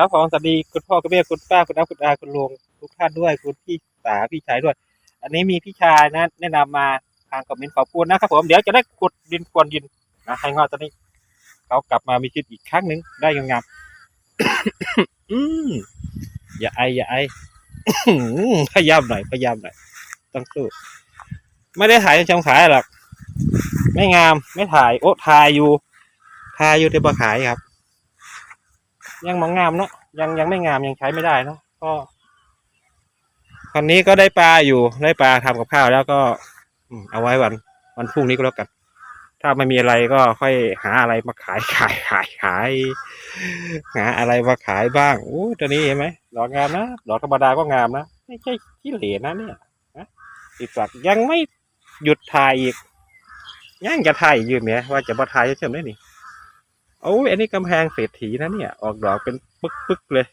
ครับผมสวัสดีคุณพ่อคุณแม่คุณป้าคุณน้าคุณอาคุณลุงทุกท่านด้วยคุณพี่สาพี่ชายด้วย อันนี้มีพี่ชายนะ แนะนำมาทางคอมเมนต์ขอบคุณนะครับผมเดี๋ยวจะได้ขุดดินควนดินนะให้งอตอนนี้เขากลับมามีชีวิตอีกครั้งหนึ่งได้งามๆอืมอย่าไออย่าไอพยายามหน่อยพยายามหน่อยต้องสู้ไม่ได้ถ่ายชมขายหรอกไม่งามไม่ถ่ายโอ้ถ่ายอยู่ถ่ายอยู่แต่บ่ขายครับ ยังมองงามเนาะยังยังไม่งามยังใช้ไม่ได้เนาะก็คันนี้ก็ได้ปลาอยู่ได้ปลาทำกับข้าวแล้วก็เอาไว้วัน วันพรุ่งนี้ก็แล้วกัน ถ้าไม่มีอะไรก็ค่อยหาอะไรมาขายขายขายขาย หาอะไรมาขายบ้างโอ้ตัวนี้เห็นไหมดอกงามนะดอกธรรมดาก็งามนะไม่ใช่ที่เหร่นะเนี่ยนะอีกสักยังไม่หยุดถ่ายอีกยังจะถ่ายอยู่เนี่ยว่าจะมาถ่ายเฉยๆได้นี่ โอ้ยอันนี้กำแพงเศรษฐีนะเนี่ย ออกดอกเป็นปึ๊กปึ๊กๆเลย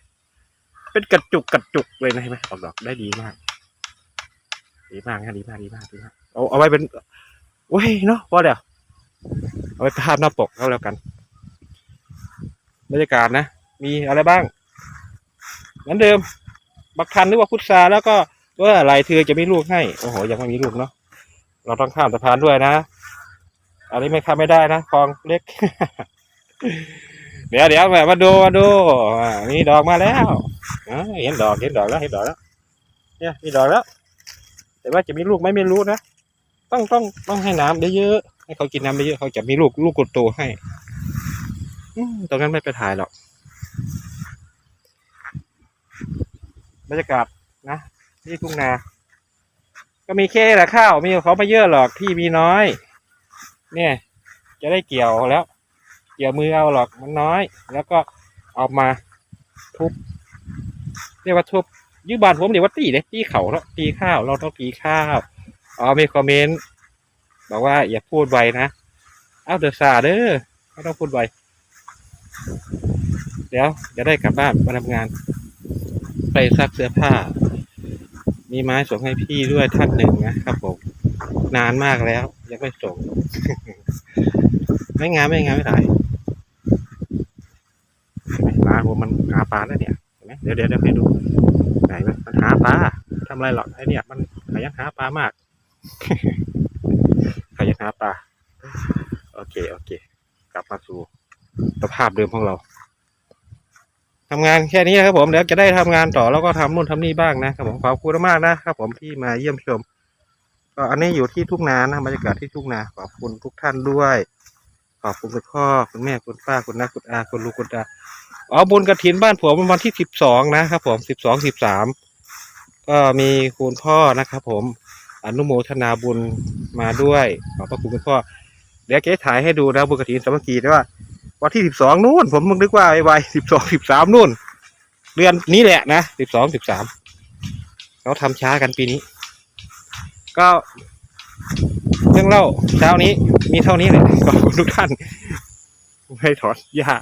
เป็นกระจุกกระจุกเลยนะเห็นไหมออกดอกได้ดีมาก ดีมากนะดีมากดีมากดีมากเอาเอาไว้เป็นเว้ยเนาะพอเดี๋ยวเอาไว้ภาพหน้าปกก็แล้วกันบรรยากาศนะ มีอะไรบ้างเหมือนเดิม บักทันหรือว่าพุทราแล้วก็ว่าอะไรเธอจะมีลูกให้ โอ้โห ยังไม่มีลูกเนาะ เราต้องข้ามสะพานด้วยนะ อันนี้ไม่ข้ามไม่ได้นะคลองเล็ก เดี๋ยวเดี๋ยวมามาดูมาดูมีดอกมาแล้วเห็นดอกเห็นดอกแล้วเห็นดอกแล้วเนี่ยมีดอกแล้ว แต่ว่าจะมีลูกไหมไม่รู้นะต้องต้องต้องให้น้ำเยอะๆให้เขากินน้ำเยอะเขาจะมีลูกลูกกดโตให้อืตรงนั้นไม่ไปถ่ายหรอกบรรยากาศนะที่ทุ่งนา ก็มีแค่แหละข้าวมีเขาไม่เยอะหรอกที่มีน้อย เนี่ย จะได้เกี่ยวแล้ว เกี่ยวมือเอาหรอกมันน้อย แล้วก็เอามาทุบเรียกว่าทุบยุบานผมเรียกว่าตีเลยตีเขาแล้วตีข้าวเราต้องตีข้าวอ๋อมีคอมเมนต์บอกว่าอย่าพูดไวนะเอาเดือะซาเด้อไม่ต้องพูดไวเดี๋ยวจะได้กลับบ้านมาทำงาน ไปซักเสื้อผ้า มีไม้ส่งให้พี่ด้วยท่านหนึ่งนะครับผมนานมากแล้ว ยังไม่ส่ง ไม่งามไม่งามไม่ได้ปลาผ มันหาปลาแล้วเนี่ยเห็นไหมเดี๋ยวเดี๋ยวให้ดูไหนมันมันหาปลาทำไรหรอกไอเนี่ย มันขยันหาปลามากขยันหาปลาโอเคโอเค กลับมาสู่สภาพเดิมของเราทำงานแค่นี้นะครับผมเดี๋ยวจะได้ทำงานต่อแล้วก็ทำนู่นทำนี่บ้างนะครับผมขอบคุณมากนะครับผมที่มาเยี่ยมชมก็อันนี้อยู่ที่ทุ่งนานะบรรยากาศที่ทุ่งนาขอบคุณทุกท่านด้วย ขอบคุณคุณพ่อคุณแม่คุณป้าคุณน้าคุณอาคุณลูกคุณตา อ๋อบุญกระถินบ้านผมวันที่สิบสองนะครับผมสิบสองสิบสามก็มีคุณพ่อนะครับผมอนุโมทนาบุญมาด้วยขอบพระคุณคุณพ่อ เดี๋ยวเก๋ถ่ายให้ดูนะบุญกระถินสามัคคีแต่ว่าวันที่สิบสองนู่น ผมมึงนึกว่าไอ้วัยสิบสองสิบสามนู่น เดือนนี้แหละนะสิบสองสิบสามเขาทำช้ากันปีนี้ ก็เรื่องเล่าเช้านี้มีเท่านี้แหละขอบคุณทุกท่านไม่ถอนยาก